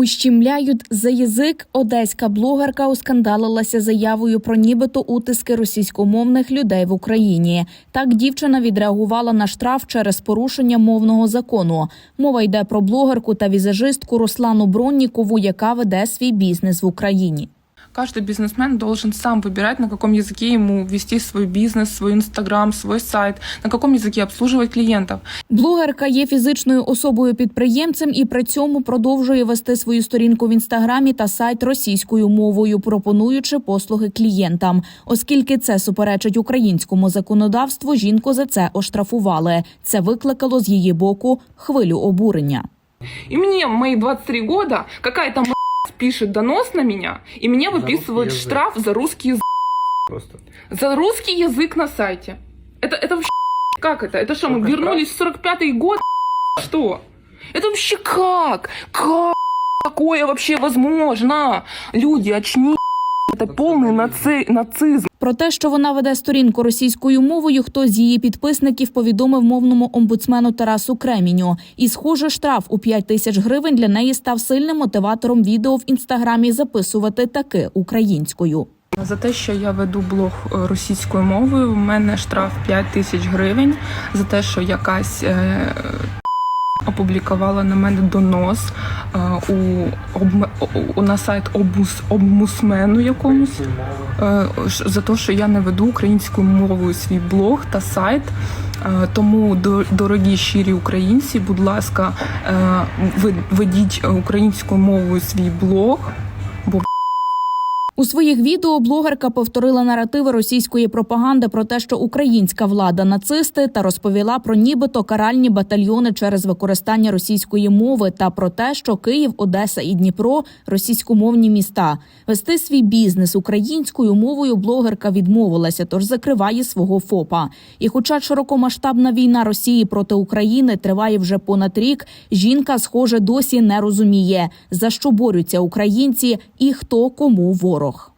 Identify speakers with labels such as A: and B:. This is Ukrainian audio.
A: Ущемляють за язик. Одеська блогерка оскандалилася заявою про нібито утиски російськомовних людей в Україні. Так дівчина відреагувала на штраф через порушення мовного закону. Мова йде про блогерку та візажистку Руслану Броннікову, яка веде свій бізнес в Україні.
B: Каждый бизнесмен должен сам выбирать, на каком языке ему вести свой бизнес, свой инстаграм, свой сайт, на каком языке обслуживать клиентов.
A: Блогерка є фізичною особою підприємцем і при цьому продовжує вести свою сторінку в інстаграмі та сайт російською мовою, пропонуючи послуги клієнтам. Оскільки це суперечить українському законодавству, жінку за це оштрафували. Це викликало з її боку хвилю обурення.
B: И мне в мои 23 года какая-то м***ь Пишет донос на меня, и мне
C: За
B: выписывают
C: язык.
B: штраф за русский язык.
C: Просто.
B: За русский язык на сайте. Это, это вообще как это? Это что, мы вернулись в 45-й год? Что? Это вообще как? Как такое вообще возможно? Люди, очни. Это полный наци... нацизм.
A: Про те, що вона веде сторінку російською мовою, хтось з її підписників повідомив мовному омбудсмену Тарасу Креміню. І, схоже, штраф у 5 тисяч гривень для неї став сильним мотиватором відео в інстаграмі записувати таки українською.
B: За те, що я веду блог російською мовою, у мене штраф 5 тисяч гривень. За те, що якась е, опублікувала на мене донос е, у, обм- у на сайт обмус, обмусмену якомусь. Е, за те, що я не веду українською мовою свій блог та сайт. Е, Тому, до- дорогі щирі українці, будь ласка, ведіть українською мовою свій блог.
A: У своїх відео блогерка повторила наративи російської пропаганди про те, що українська влада нацисти, та розповіла про нібито каральні батальйони через використання російської мови та про те, що Київ, Одеса і Дніпро російськомовні міста. Вести свій бізнес українською мовою блогерка відмовилася, тож закриває свого ФОПа. І, хоча широкомасштабна війна Росії проти України триває вже понад рік, жінка, схоже, досі не розуміє, за що борються українці і хто кому ворог. Бог.